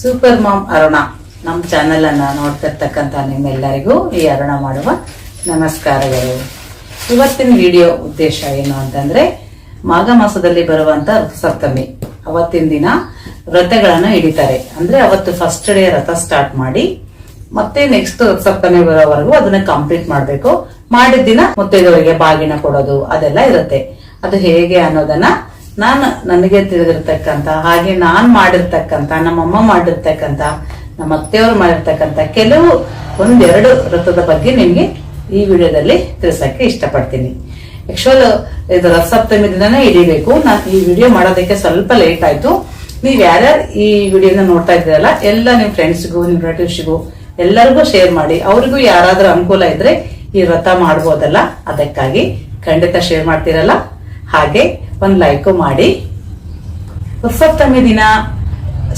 Super ma'am Aruna ನಮ್ಮ channel ಅನ್ನ ನೋಡ್ತಿರ್ತಕ್ಕಂಥ ನಿಮ್ಮೆಲ್ಲರಿಗೂ ಈ ಅರುಣ ಮಾಡುವ ನಮಸ್ಕಾರಗಳು ಇವತ್ತಿನ ವಿಡಿಯೋ ಉದ್ದೇಶ ಏನು ಅಂತಂದ್ರೆ, ಮಾಘ ಮಾಸದಲ್ಲಿ ಬರುವಂತ ಸಪ್ತಮಿ. ಅವತ್ತಿನ ದಿನ ವ್ರತಗಳನ್ನ ಹಿಡಿತಾರೆ. ಅಂದ್ರೆ ಅವತ್ತು ಫಸ್ಟ್ ಡೇ ರಥ ಸ್ಟಾರ್ಟ್ ಮಾಡಿ, ಮತ್ತೆ ನೆಕ್ಸ್ಟ್ ಸಪ್ತಮಿ ಬರೋವರೆಗೂ ಅದನ್ನ ಕಂಪ್ಲೀಟ್ ಮಾಡಬೇಕು. ಮಾಡಿದ ದಿನ ಮುತ್ತೈದವರಿಗೆ ಬಾಗಿನ ಕೊಡೋದು ಅದೆಲ್ಲ ಇರುತ್ತೆ. ಅದು ಹೇಗೆ ಅನ್ನೋದನ್ನ ನಾನು ನನಗೆ ತಿಳಿದಿರ್ತಕ್ಕಂತ ಹಾಗೆ ನಾನ್ ಮಾಡಿರ್ತಕ್ಕಂಥ, ನಮ್ಮಮ್ಮ ಮಾಡಿರ್ತಕ್ಕಂಥ ನಮ್ಮ ಅತ್ತೆಯವರು ಮಾಡಿರ್ತಕ್ಕಂಥ ಕೆಲವು ಒಂದೆರಡು ವೃತ್ತದ ಬಗ್ಗೆ ನಿಮ್ಗೆ ಈ ವಿಡಿಯೋದಲ್ಲಿ ತಿಳಿಸಕ್ಕೆ ಇಷ್ಟಪಡ್ತೀನಿ. ಆಕ್ಚುಲ್ ಇದು ರಥಸಪ್ತಮಿ ದಿನನೇ ಹಿಡಿಬೇಕು. ನಾನು ಈ ವಿಡಿಯೋ ಮಾಡೋದಕ್ಕೆ ಸ್ವಲ್ಪ ಲೇಟ್ ಆಯ್ತು. ನೀವ್ ಯಾರ್ಯಾರು ಈ ವಿಡಿಯೋನ ನೋಡ್ತಾ ಇದ್ದೀರಲ್ಲ, ಎಲ್ಲ ನಿಮ್ ಫ್ರೆಂಡ್ಸ್ಗೂ ನಿಮ್ ರಿಲೇಟಿವ್ಸ್ಗೂ ಎಲ್ಲರಿಗೂ ಶೇರ್ ಮಾಡಿ. ಅವ್ರಿಗೂ ಯಾರಾದ್ರೂ ಅನುಕೂಲ ಇದ್ರೆ ಈ ವ್ರತ ಮಾಡ್ಬೋದಲ್ಲ? ಅದಕ್ಕಾಗಿ ಖಂಡಿತ ಶೇರ್ ಮಾಡ್ತೀರಲ್ಲ? ಹಾಗೆ ಒಂದ್ ಲೈಕು ಮಾಡಿ ಸಪ್ತಮಿ ದಿನ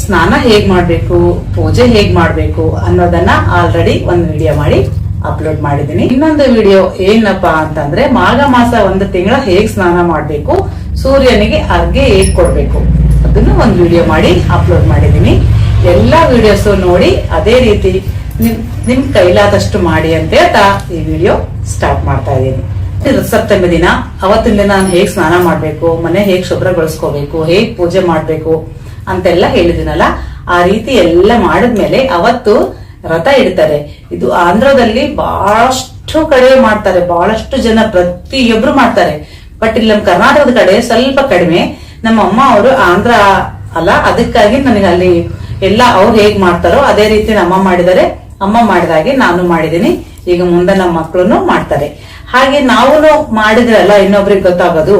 ಸ್ನಾನ ಹೇಗ್ ಮಾಡಬೇಕು, ಪೂಜೆ ಹೇಗ್ ಮಾಡಬೇಕು ಅನ್ನೋದನ್ನ ಆಲ್ರೆಡಿ ಒಂದು ವಿಡಿಯೋ ಮಾಡಿ ಅಪ್ಲೋಡ್ ಮಾಡಿದೀನಿ ಇನ್ನೊಂದು ವಿಡಿಯೋ ಏನಪ್ಪಾ ಅಂತಂದ್ರೆ ಮಾಘ ಮಾಸ ಒಂದು ತಿಂಗಳ ಹೇಗ್ ಸ್ನಾನ ಮಾಡಬೇಕು, ಸೂರ್ಯನಿಗೆ ಅರ್ಗೆ ಹೇಗ್ ಕೊಡ್ಬೇಕು ಅದನ್ನ ಒಂದು ವಿಡಿಯೋ ಮಾಡಿ ಅಪ್ಲೋಡ್ ಮಾಡಿದೀನಿ ಎಲ್ಲಾ ವಿಡಿಯೋಸ್ ನೋಡಿ ಅದೇ ರೀತಿ ನಿಮ್ ನಿಮ್ ಕೈಲಾದಷ್ಟು ಮಾಡಿ ಅಂತ ಹೇಳ್ತಾ ಈ ವಿಡಿಯೋ ಸ್ಟಾರ್ಟ್ ಮಾಡ್ತಾ ಇದ್ದೀನಿ. ಇದು ಸಪ್ತಮಿ ದಿನ, ಅವತ್ತಿನ ದಿನ ಹೇಗ್ ಸ್ನಾನ ಮಾಡ್ಬೇಕು, ಮನೆ ಹೇಗ್ ಶುಭ್ರಗೊಳಿಸ್ಕೋಬೇಕು, ಹೇಗ್ ಪೂಜೆ ಮಾಡ್ಬೇಕು ಅಂತೆಲ್ಲ ಹೇಳಿದಿನಲ್ಲ, ಆ ರೀತಿ ಎಲ್ಲ ಮಾಡಿದ್ಮೇಲೆ ಅವತ್ತು ರಥ ಇಡ್ತಾರೆ. ಇದು ಆಂಧ್ರದಲ್ಲಿ ಬಹಳಷ್ಟು ಕಡೆ ಮಾಡ್ತಾರೆ, ಬಹಳಷ್ಟು ಜನ ಪ್ರತಿಯೊಬ್ರು ಮಾಡ್ತಾರೆ. ಬಟ್ ಇಲ್ಲಿ ನಮ್ಮ ಕರ್ನಾಟಕದ ಕಡೆ ಸ್ವಲ್ಪ ಕಡಿಮೆ. ನಮ್ಮ ಅಮ್ಮ ಅವರು ಆಂಧ್ರ ಅಲ್ಲ, ಅದಕ್ಕಾಗಿ ನನಗೆ ಅಲ್ಲಿ ಎಲ್ಲ ಅವ್ರು ಹೇಗ್ ಮಾಡ್ತಾರೋ ಅದೇ ರೀತಿ ನಮ್ಮ ಮಾಡಿದರೆ ಅಮ್ಮ ಮಾಡಿದಾಗೆ ನಾನು ಮಾಡಿದೀನಿ ಈಗ ಮುಂದೆ ನಮ್ಮ ಮಕ್ಕಳು ಮಾಡ್ತಾರೆ. ಹಾಗೆ ನಾವು ಮಾಡಿದ್ರಲ್ಲ, ಇನ್ನೊಬ್ರಿಗೆ ಗೊತ್ತಾಗೋದು.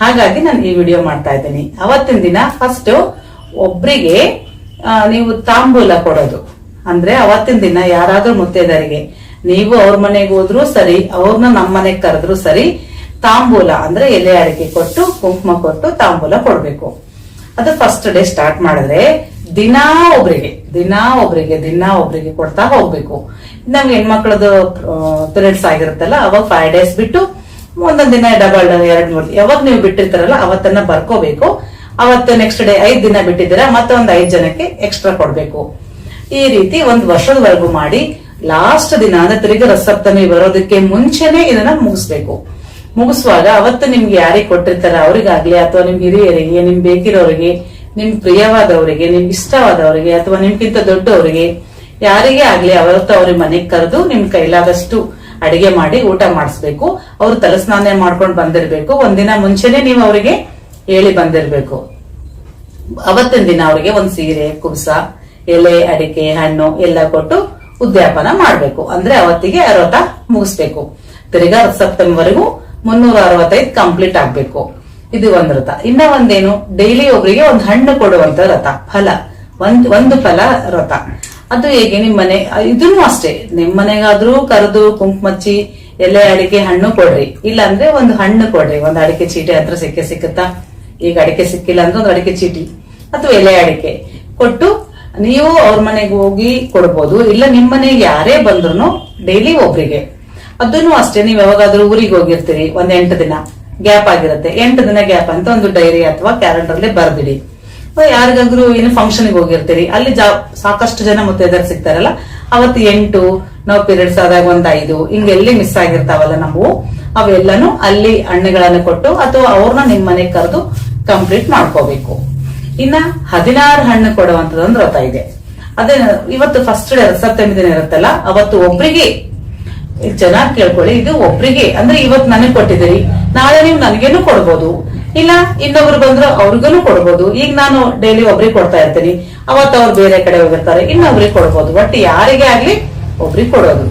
ಹಾಗಾಗಿ ನಾನು ಈ ವಿಡಿಯೋ ಮಾಡ್ತಾ ಇದ್ದೀನಿ. ಅವತ್ತಿನ ದಿನ ಫಸ್ಟ್ ಒಬ್ರಿಗೆ ನೀವು ತಾಂಬೂಲ ಕೊಡೋದು. ಅಂದ್ರೆ ಅವತ್ತಿನ ದಿನ ಯಾರಾದ್ರೂ ಮುತ್ತೈದರಿಗೆ ನೀವು ಅವ್ರ ಮನೆಗೆ ಹೋದ್ರು ಸರಿ, ಅವ್ರನ್ನ ನಮ್ಮ ಮನೆಗೆ ಕರೆದ್ರು ಸರಿ, ತಾಂಬೂಲ, ಅಂದ್ರೆ ಎಲೆ ಅಡಿಕೆ ಕೊಟ್ಟು, ಕುಂಕುಮ ಕೊಟ್ಟು ತಾಂಬೂಲ ಕೊಡ್ಬೇಕು. ಅದು ಫಸ್ಟ್ ಡೇ ಸ್ಟಾರ್ಟ್ ಮಾಡಿದ್ರೆ ದಿನಾ ಒಬ್ರಿಗೆ. ದಿನಾ ಒಬ್ರಿಗೆ ದಿನಾ ಒಬ್ರಿಗೆ ಕೊಡ್ತಾ ಹೋಗ್ಬೇಕು. ನಮ್ಗೆ ಹೆಣ್ಮಕ್ಳದ್ದು ಪೀರಿಯಡ್ಸ್ ಆಗಿರುತ್ತಲ್ಲ, ಅವಾಗ ಫೈವ್ ಡೇಸ್ ಬಿಟ್ಟು ಒಂದೊಂದ್ ದಿನ ಡಬಲ್ ಎರಡ್ ಮೂರ್, ಯಾವಾಗ ನೀವು ಬಿಟ್ಟಿರ್ತಾರಲ್ಲ, ಅವತ್ತನ್ನ ಬರ್ಕೋಬೇಕು. ಅವತ್ತು ನೆಕ್ಸ್ಟ್ ಡೇ ಐದ್ ದಿನ ಬಿಟ್ಟಿದ್ದೀರಾ ಮತ್ತೆ ಒಂದ್ ಐದ್ ಜನಕ್ಕೆ ಎಕ್ಸ್ಟ್ರಾ ಕೊಡ್ಬೇಕು. ಈ ರೀತಿ ಒಂದ್ ವರ್ಷದವರೆಗೂ ಮಾಡಿ ಲಾಸ್ಟ್ ದಿನ, ಅಂದ್ರೆ ತಿರುಗಿ ರಸಪ್ತಮಿ ಬರೋದಕ್ಕೆ ಮುಂಚೆನೆ ಇದನ್ನ ಮುಗಿಸ್ಬೇಕು. ಮುಗಿಸುವಾಗ ಅವತ್ತು ನಿಮ್ಗೆ ಯಾರಿಗೆ ಕೊಟ್ಟಿರ್ತಾರ, ಅವ್ರಿಗಾಗ್ಲಿ, ಅಥವಾ ನಿಮ್ ಹಿರಿಯರಿಗೆ, ನಿಮ್ ಬೇಕಿರೋರಿಗೆ ನಿಮ್ ಪ್ರಿಯವಾದವರಿಗೆ ನಿಮ್ಗೆ ಇಷ್ಟವಾದವರಿಗೆ, ಅಥವಾ ನಿಮ್ಗಿಂತ ದೊಡ್ಡವರಿಗೆ, ಯಾರಿಗೆ ಆಗ್ಲಿ ಅವತ್ತು ಅವ್ರ ಮನೆಗ್ ಕರೆದು ನಿಮ್ ಕೈಲಾದಷ್ಟು ಅಡಿಗೆ ಮಾಡಿ ಊಟ ಮಾಡಿಸ್ಬೇಕು. ಅವ್ರು ತಲಸ್ನಾನ ಮಾಡ್ಕೊಂಡು ಬಂದಿರ್ಬೇಕು. ಒಂದಿನ ಮುಂಚೆನೆ ನೀವು ಅವರಿಗೆ ಹೇಳಿ ಬಂದಿರ್ಬೇಕು. ಅವತ್ತಿನ ದಿನ ಅವರಿಗೆ ಒಂದ್ ಸೀರೆ, ಕುಬ್ಸ, ಎಲೆ, ಅಡಿಕೆ, ಹಣ್ಣು ಎಲ್ಲ ಕೊಟ್ಟು ಉದ್ಯಾಪನ ಮಾಡ್ಬೇಕು. ಅಂದ್ರೆ ಅವತ್ತಿಗೆ ಅರವತ್ತ ಮುಗಿಸ್ಬೇಕು. ತಿರ್ಗಾ ಸಪ್ತಮಿವರೆಗೂ ಮುನ್ನೂರ ಅರವತ್ತೈದು ಕಂಪ್ಲೀಟ್ ಆಗ್ಬೇಕು. ಇದು ಒಂದ್ ರಥ. ಇನ್ನ ಒಂದೇನು ಡೈಲಿ ಒಬ್ಬರಿಗೆ ಒಂದ್ ಹಣ್ಣು ಕೊಡುವಂತ ರಥ, ಫಲ. ಒಂದ್, ಒಂದು ಫಲ ರಥ. ಅದು ಹೇಗೆ ನಿಮ್ ಮನೆ ಇದನ್ನು ಅಷ್ಟೇ. ನಿಮ್ ಮನೆಗಾದ್ರೂ ಕರೆದು ಕುಂಕುಮಚ್ಚಿ ಎಲೆ, ಅಡಿಕೆ, ಹಣ್ಣು ಕೊಡ್ರಿ. ಇಲ್ಲಾಂದ್ರೆ ಒಂದು ಹಣ್ಣು ಕೊಡ್ರಿ. ಒಂದ್ ಅಡಿಕೆ ಚೀಟಿ ಹತ್ರ ಸಿಕ್ಕೇ ಸಿಕ್ಕುತ್ತಾ? ಈಗ ಅಡಿಕೆ ಸಿಕ್ಕಿಲ್ಲ ಅಂದ್ರೆ ಒಂದು ಅಡಿಕೆ ಚೀಟಿ ಅಥವಾ ಎಲೆ, ಅಡಿಕೆ ಕೊಟ್ಟು ನೀವು ಅವ್ರ ಮನೆಗೆ ಹೋಗಿ ಕೊಡ್ಬೋದು. ಇಲ್ಲ ನಿಮ್ ಮನೆಗೆ ಯಾರೇ ಬಂದ್ರು ಡೈಲಿ ಒಬ್ರಿಗೆ. ಅದನ್ನು ಅಷ್ಟೇ. ನೀವ್ ಯಾವಾಗಾದ್ರೂ ಊರಿಗೆ ಹೋಗಿರ್ತೀರಿ, ಒಂದ್ ಎಂಟು ದಿನ. ಗ್ಯಾಪ್ ಆಗಿರುತ್ತೆ. ಎಂಟು ದಿನ ಗ್ಯಾಪ್ ಅಂತ ಒಂದು ಡೈರಿ ಅಥವಾ ಕ್ಯಾಲೆಂಡರ್ ಅಲ್ಲಿ ಬರ್ಬಿಡಿ ಯಾರಿಗಾದ್ರೂ ಏನು ಫಂಕ್ಷನ್ ಹೋಗಿರ್ತೀರಿ, ಅಲ್ಲಿ ಸಾಕಷ್ಟು ಜನ ಮುತ್ತೈದರ್ ಸಿಗ್ತಾರಲ್ಲ, ಅವತ್ತು ಎಂಟು, ನಾವು ಪೀರಿಯಡ್ಸ್ ಆದಾಗ ಒಂದ್ ಐದು, ಹಿಂಗೆಲ್ಲಿ ಮಿಸ್ ಆಗಿರ್ತಾವಲ್ಲ ನಾವು, ಅವೆಲ್ಲನೂ ಅಲ್ಲಿ ಹಣ್ಣುಗಳನ್ನ ಕೊಟ್ಟು ಅಥವಾ ಅವ್ರನ್ನ ನಿಮ್ ಮನೆಗೆ ಕರೆದು ಕಂಪ್ಲೀಟ್ ಮಾಡ್ಕೋಬೇಕು. ಇನ್ನ ಹದಿನಾರು ಹಣ್ಣು ಕೊಡುವಂತದ್ದು ವ್ರತ ಇದೆ. ಅದೇ, ಇವತ್ತು ಫಸ್ಟ್ ಡೇ ಸಪ್ತಮಿ ದಿನ ಇರುತ್ತಲ್ಲ, ಅವತ್ತು ಒಬ್ರಿಗೆ ಚೆನ್ನಾಗಿ ಕೇಳ್ಕೊಳ್ಳಿ, ಇದು ಒಬ್ರಿಗೆ, ಅಂದ್ರೆ ಇವತ್ತು ನನಗೆ ಕೊಟ್ಟಿದ್ದೀರಿ ನಾಳೆ ನೀವು ನನಗೇನು ಕೊಡ್ಬೋದು? ಇಲ್ಲ, ಇನ್ನೊಬ್ರು ಬಂದ್ರು ಅವ್ರಿಗೂ ಕೊಡ್ಬೋದು. ಈಗ ನಾನು ಡೈಲಿ ಒಬ್ರಿಗೆ ಕೊಡ್ತಾ ಇರ್ತೀನಿ. ಅವತ್ತು ಅವ್ರು ಬೇರೆ ಕಡೆ ಹೋಗಿರ್ತಾರೆ, ಇನ್ನೊಬ್ರಿಗೆ ಕೊಡ್ಬೋದು. ಬಟ್ ಯಾರಿಗೆ ಆಗ್ಲಿ ಒಬ್ರಿಗೆ ಕೊಡೋದು.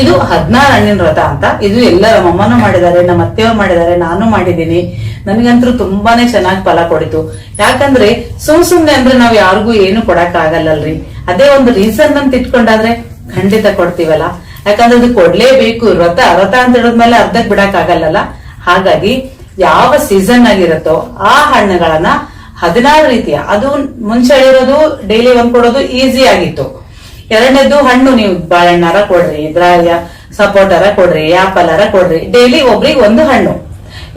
ಇದು ಹದಿನಾರು ಹಣ್ಣಿನ ವ್ರತ ಅಂತ. ಇದು ಎಲ್ಲ ನಮ್ಮಮ್ಮನೂ ಮಾಡಿದ್ದಾರೆ, ನಮ್ಮ ಅತ್ತೆಯವ್ರು ಮಾಡಿದ್ದಾರೆ, ನಾನು ಮಾಡಿದ್ದೀನಿ. ನನಗಂತೂ ತುಂಬಾನೇ ಚೆನ್ನಾಗಿ ಫಲ ಕೊಡಿತು. ಯಾಕಂದ್ರೆ ಸುಮ್ ಸುಮ್ನೆ ಅಂದ್ರೆ ನಾವ್ ಯಾರಿಗೂ ಏನು ಕೊಡಕ್ ಆಗಲ್ಲಲ್ರಿ ಅದೇ ಒಂದು ರೀಸನ್ ಅಂತ ಇಟ್ಕೊಂಡಾದ್ರೆ ಖಂಡಿತ ಕೊಡ್ತೀವಲ್ಲ. ಯಾಕಂದ್ರೆ ಅದು ಕೊಡ್ಲೇಬೇಕು, ವ್ರತ ವ್ರತ ಅಂತ ಹೇಳಿದ್ಮೇಲೆ ಅರ್ಧಕ್ ಬಿಡಕ್ ಆಗಲ್ಲಲ್ಲ? ಹಾಗಾಗಿ ಯಾವ ಸೀಸನ್ ಆಗಿರುತ್ತೋ ಆ ಹಣ್ಣುಗಳನ್ನ ಹದಿನಾರು ರೀತಿಯ, ಅದು ಮುಂಚೆ ಹೇಳಿರೋದು ಡೈಲಿ ಒಂದ್ ಕೊಡೋದು ಈಸಿ ಆಗಿತ್ತು. ಎರಡನೇದು ಹಣ್ಣು ನೀವು ಬಾಳೆಹಣ್ಣಾರ ಕೊಡ್ರಿ ದ್ರಾಯ ಸಪೋಟಾರ ಕೊಡ್ರಿ, ಆಪಲಾರ ಕೊಡ್ರಿ ಡೈಲಿ ಒಬ್ರಿಗೆ ಒಂದು ಹಣ್ಣು.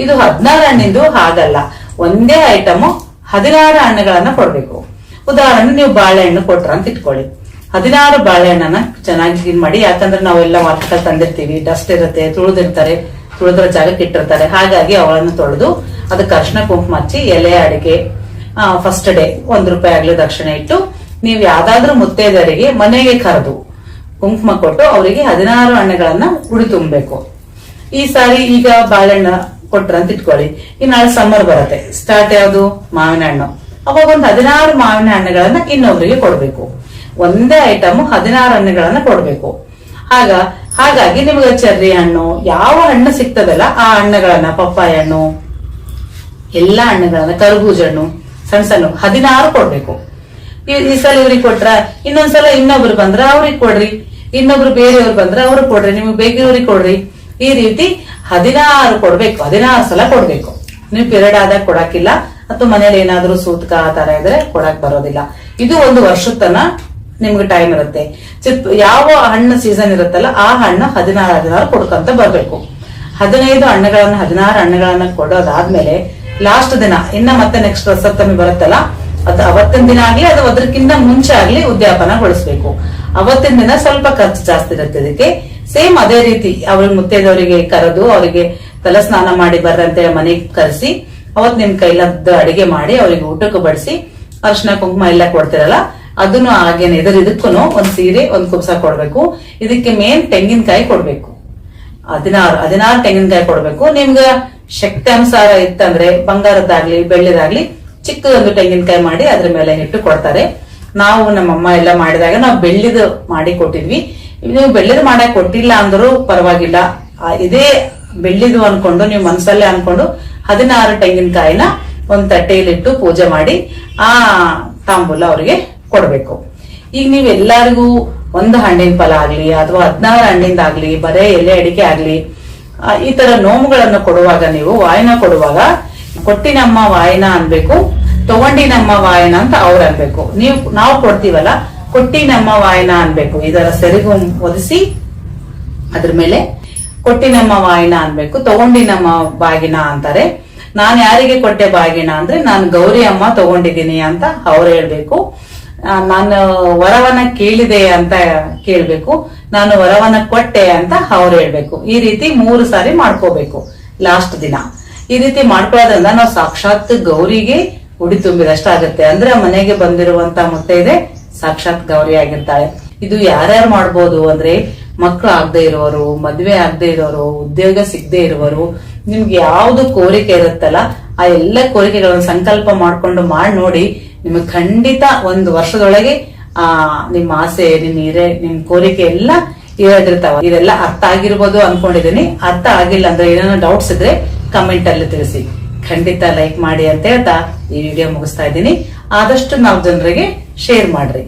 ಇದು ಹದಿನಾರು ಹಣ್ಣಿಂದು ಹಾಗಲ್ಲ, ಒಂದೇ ಐಟಮ್ ಹದಿನಾರು ಹಣ್ಣುಗಳನ್ನ ಕೊಡ್ಬೇಕು. ಉದಾಹರಣೆ ನೀವು ಬಾಳೆಹಣ್ಣು ಕೊಟ್ರ ಅಂತ ಇಟ್ಕೊಳ್ಳಿ. ಹದಿನಾರು ಬಾಳೆಹಣ್ಣನ ಚೆನ್ನಾಗಿ ಕ್ಲೀನ್ ಮಾಡಿ, ಯಾಕಂದ್ರೆ ನಾವೆಲ್ಲ ಮಾರ್ಕೆಟ್ ತಂದಿರ್ತೀವಿ. ಡಸ್ಟ್ ಇರುತ್ತೆ, ತುಳಿದಿರ್ತಾರೆ, ತುಳಿದ್ರ ಜಾಗಕ್ಕೆ ಇಟ್ಟಿರ್ತಾರೆ. ಹಾಗಾಗಿ ಅವಳನ್ನು ತೊಳೆದು ಅದಕ್ಕೆ ಅರ್ಶನ ಕುಂಕುಮ ಹಚ್ಚಿ, ಎಲೆ, ಅಡಿಗೆ ಫಸ್ಟ್ ಡೇ ಒಂದ್ ರೂಪಾಯಿ ಆಗ್ಲಿ ದಕ್ಷಿಣ ಇಟ್ಟು, ನೀವು ಯಾವ್ದಾದ್ರೂ ಮುತ್ತೈದರಿಗೆ ಮನೆಗೆ ಕರೆದು ಕುಂಕುಮ ಕೊಟ್ಟು ಅವರಿಗೆ ಹದಿನಾರು ಹಣ್ಣುಗಳನ್ನ ಉಡಿ ತುಂಬಬೇಕು. ಈ ಸಾರಿ ಈಗ ಬಾಳೆಹಣ್ಣ ಕೊಟ್ರ ಅಂತ ಇಟ್ಕೊಳ್ಳಿ. ಈ ನಾಳೆ ಸಮ್ಮರ್ ಬರುತ್ತೆ. ಸ್ಟಾರ್ಟ್ ಯಾವುದು? ಮಾವಿನ ಹಣ್ಣು. ಅವಾಗ ಒಂದು ಹದಿನಾರು ಮಾವಿನ ಹಣ್ಣುಗಳನ್ನ ಇನ್ನೊಬ್ರಿಗೆ ಕೊಡ್ಬೇಕು. ಒಂದೇ ಐಟಮ್ ಹದಿನಾರು ಹಣ್ಣುಗಳನ್ನ ಕೊಡಬೇಕು. ಆಗ, ಹಾಗಾಗಿ ನಿಮಗೆ ಚೆರ್ರಿ ಹಣ್ಣು, ಯಾವ ಹಣ್ಣು ಸಿಗ್ತದಲ್ಲ ಆ ಹಣ್ಣುಗಳನ್ನ, ಪಪ್ಪಾಯ ಹಣ್ಣು, ಎಲ್ಲಾ ಹಣ್ಣುಗಳನ್ನ, ಕರ್ಬೂಜ ಹಣ್ಣು, ಸಣ್ಣ ಸಣ್ಣ ಹದಿನಾರು ಕೊಡ್ಬೇಕು. ಈ- ಸಲ ಇವ್ರಿಗೆ ಕೊಟ್ರ, ಇನ್ನೊಂದ್ಸಲ ಇನ್ನೊಬ್ರು ಬಂದ್ರ ಅವ್ರಿಗೆ ಕೊಡ್ರಿ. ಇನ್ನೊಬ್ರು ಬೇರೆಯವ್ರು ಬಂದ್ರ ಅವ್ರಿಗೆ ಕೊಡ್ರಿ, ನಿಮ್ಗೆ ಬೇಕಿರೋರಿಗೆ ಕೊಡ್ರಿ. ಈ ರೀತಿ ಹದಿನಾರು ಕೊಡ್ಬೇಕು, ಹದಿನಾರು ಸಲ ಕೊಡ್ಬೇಕು. ನೀವು ಪಿರಿಯಡ್ ಆದಾಗ ಕೊಡಕ್ಕಿಲ್ಲ, ಅಥವಾ ಮನೇಲಿ ಏನಾದ್ರೂ ಸೂತಕ ಆ ತರ ಇದ್ರೆ ಕೊಡಕ್ ಬರೋದಿಲ್ಲ. ಇದು ಒಂದು ವರ್ಷದ ತನ ನಿಮ್ಗೆ ಟೈಮ್ ಇರುತ್ತೆ. ಚಿತ್ ಯಾವ ಹಣ್ಣು ಸೀಸನ್ ಇರುತ್ತಲ್ಲ, ಆ ಹಣ್ಣು ಹದಿನಾರು ಹದಿನಾರು ಕೊಡ್ಕೊಂತ ಬರ್ಬೇಕು. ಹದಿನೈದು ಹಣ್ಣುಗಳನ್ನ, ಹದಿನಾರು ಹಣ್ಣುಗಳನ್ನ ಕೊಡೋದಾದ್ಮೇಲೆ ಲಾಸ್ಟ್ ದಿನ, ಇನ್ನ ಮತ್ತೆ ನೆಕ್ಸ್ಟ್ ರಸಪ್ತಮಿ ಬರುತ್ತಲ್ಲ, ಅದು ಅವತ್ತಿನ ದಿನ ಆಗ್ಲಿ, ಅದು ಅದಕ್ಕಿಂತ ಮುಂಚೆ ಆಗ್ಲಿ ಉದ್ಯಾಪನಗೊಳಿಸ್ಬೇಕು. ಅವತ್ತಿನ ದಿನ ಸ್ವಲ್ಪ ಖರ್ಚು ಜಾಸ್ತಿ ಇರುತ್ತೆ ಇದಕ್ಕೆ. ಸೇಮ್ ಅದೇ ರೀತಿ ಅವ್ರಿಗೆ ಮುತ್ತೈದವರಿಗೆ ಕರೆದು, ಅವರಿಗೆ ತಲೆ ಸ್ನಾನ ಮಾಡಿ ಬರ್ರಂತೆ ಮನೆಗೆ ಕರೆಸಿ, ಅವತ್ ನಿಮ್ ಕೈಲದ್ದು ಅಡಿಗೆ ಮಾಡಿ, ಅವ್ರಿಗೆ ಊಟಕ್ಕೆ ಬಡಿಸಿ ಅರ್ಶನ ಕುಂಕುಮ ಎಲ್ಲ ಕೊಡ್ತಿರಲ್ಲ ಅದನ್ನು ಹಾಗೇನೆ ಇದ್ರ ಇದಕ್ಕೂ ಒಂದು ಸೀರೆ, ಒಂದು ಕುಬ್ಸ ಕೊಡಬೇಕು. ಇದಕ್ಕೆ ಮೇನ್ ತೆಂಗಿನಕಾಯಿ ಕೊಡಬೇಕು. ಹದಿನಾರು ಹದಿನಾರು ತೆಂಗಿನಕಾಯಿ ಕೊಡಬೇಕು. ನಿಮ್ಗೆ ಶಕ್ತಿ ಅನುಸಾರ ಇತ್ತಂದ್ರೆ ಬಂಗಾರದ್ದಾಗ್ಲಿ, ಬೆಳ್ಳಿದಾಗ್ಲಿ ಚಿಕ್ಕದೊಂದು ತೆಂಗಿನಕಾಯಿ ಮಾಡಿ ಅದ್ರ ಮೇಲೆ ಇಟ್ಟು ಕೊಡ್ತಾರೆ. ನಾವು ನಮ್ಮಮ್ಮ ಎಲ್ಲ ಮಾಡಿದಾಗ ನಾವು ಬೆಳ್ಳಿದು ಮಾಡಿ ಕೊಟ್ಟಿದ್ವಿ. ನೀವು ಬೆಳ್ಳಿದು ಮಾಡಕ್ ಕೊಟ್ಟಿಲ್ಲ ಅಂದ್ರೂ ಪರವಾಗಿಲ್ಲ. ಇದೇ ಬೆಳ್ಳಿದು ಅನ್ಕೊಂಡು, ನೀವು ಮನ್ಸಲ್ಲೇ ಅನ್ಕೊಂಡು ಹದಿನಾರು ತೆಂಗಿನಕಾಯಿನ ಒಂದ್ ತಟ್ಟೆಯಲ್ಲಿಟ್ಟು ಪೂಜೆ ಮಾಡಿ ಆ ತಾಂಬೂಲ ಅವರಿಗೆ ಕೊಡ್ಬೇಕು. ಈಗ ನೀವ್ ಎಲ್ಲರಿಗೂ ಒಂದು ಹಣ್ಣಿನ ಫಲ ಆಗ್ಲಿ ಅಥವಾ ಹದಿನಾರು ಹಣ್ಣಿಂದಾಗ್ಲಿ ಬರೇ ಎಲೆ ಅಡಿಕೆ ಆಗ್ಲಿ ಈ ತರ ನೋವುಗಳನ್ನು ಕೊಡುವಾಗ ನೀವು ವಾಯನ ಕೊಡುವಾಗ ಕೊಟ್ಟಿನಮ್ಮ ವಾಯನ ಅನ್ಬೇಕು ತಗೊಂಡಿನಮ್ಮ ವಾಯನ ಅಂತ ಅವ್ರು ಅನ್ಬೇಕು. ನೀವು, ನಾವು ಕೊಡ್ತೀವಲ್ಲ ಕೊಟ್ಟಿನಮ್ಮ ವಾಯನ ಅನ್ಬೇಕು. ಇದರ ಸೆರಗು ಒದಿಸಿ ಅದ್ರ ಮೇಲೆ ಕೊಟ್ಟಿನಮ್ಮ ವಾಯನ ಅನ್ಬೇಕು ತಗೊಂಡಿನಮ್ಮ ಬಾಗಿನ ಅಂತಾರೆ. ನಾನು ಯಾರಿಗೆ ಕೊಟ್ಟೆ ಬಾಗಿನ ಅಂದ್ರೆ, ನಾನು ಗೌರಿ ಅಮ್ಮ ತಗೊಂಡಿದ್ದೀನಿ ಅಂತ ಅವ್ರು ಹೇಳ್ಬೇಕು. ನಾನು ವರವನ್ನ ಕೇಳಿದೆ ಅಂತ ಕೇಳ್ಬೇಕು. ನಾನು ವರವನ್ನ ಕೊಟ್ಟೆ ಅಂತ ಅವ್ರು ಹೇಳ್ಬೇಕು. ಈ ರೀತಿ ಮೂರು ಸಾರಿ ಮಾಡ್ಕೋಬೇಕು. ಲಾಸ್ಟ್ ದಿನ. ಈ ರೀತಿ ಮಾಡ್ಕೊಳ್ಳೋದ್ರಿಂದ ನಾವು ಸಾಕ್ಷಾತ್ ಗೌರಿಗೆ ಉಡಿ ತುಂಬಿದಷ್ಟಾಗುತ್ತೆ. ಅಂದ್ರೆ ಮನೆಗೆ ಬಂದಿರುವಂತ ಮುತ್ತೈದೆ ಸಾಕ್ಷಾತ್ ಗೌರಿ ಆಗಿರ್ತಾಳೆ. ಇದು ಯಾರ್ಯಾರು ಮಾಡ್ಬೋದು ಅಂದ್ರೆ ಮಕ್ಕಳು ಆಗದೆ ಇರೋರು, ಮದ್ವೆ ಆಗದೆ ಇರೋರು, ಉದ್ಯೋಗ ಸಿಗದೆ ಇರೋರು, ನಿಮ್ಗೆ ಯಾವ್ದು ಕೋರಿಕೆ ಇರುತ್ತಲ್ಲ, ಆ ಎಲ್ಲ ಕೋರಿಕೆಗಳನ್ನ ಸಂಕಲ್ಪ ಮಾಡ್ಕೊಂಡು ಮಾಡಿ ನೋಡಿ ನಿಮಗೆ ಖಂಡಿತ ಒಂದು ವರ್ಷದೊಳಗೆ, ಆ, ನಿಮ್ಮ ಆಸೆ ನಿಮ್ ಇರೆ ನಿಮ್ ಕೋರಿಕೆ ಎಲ್ಲ ಇರೋದಿರ್ತಾವ ಇದೆಲ್ಲ ಅರ್ಥ ಆಗಿರ್ಬೋದು ಅನ್ಕೊಂಡಿದೀನಿ ಅರ್ಥ ಆಗಿಲ್ಲ ಅಂದ್ರೆ ಏನೇನೋ ಡೌಟ್ಸ್ ಇದ್ರೆ ಕಮೆಂಟ್ ಅಲ್ಲಿ ತಿಳಿಸಿ. ಖಂಡಿತ ಲೈಕ್ ಮಾಡಿ ಅಂತ ಹೇಳ್ತಾ ಈ ವಿಡಿಯೋ ಮುಗಿಸ್ತಾ ಇದ್ದೀನಿ. ಆದಷ್ಟು ನಾವು ಜನರಿಗೆ ಶೇರ್ ಮಾಡ್ರಿ.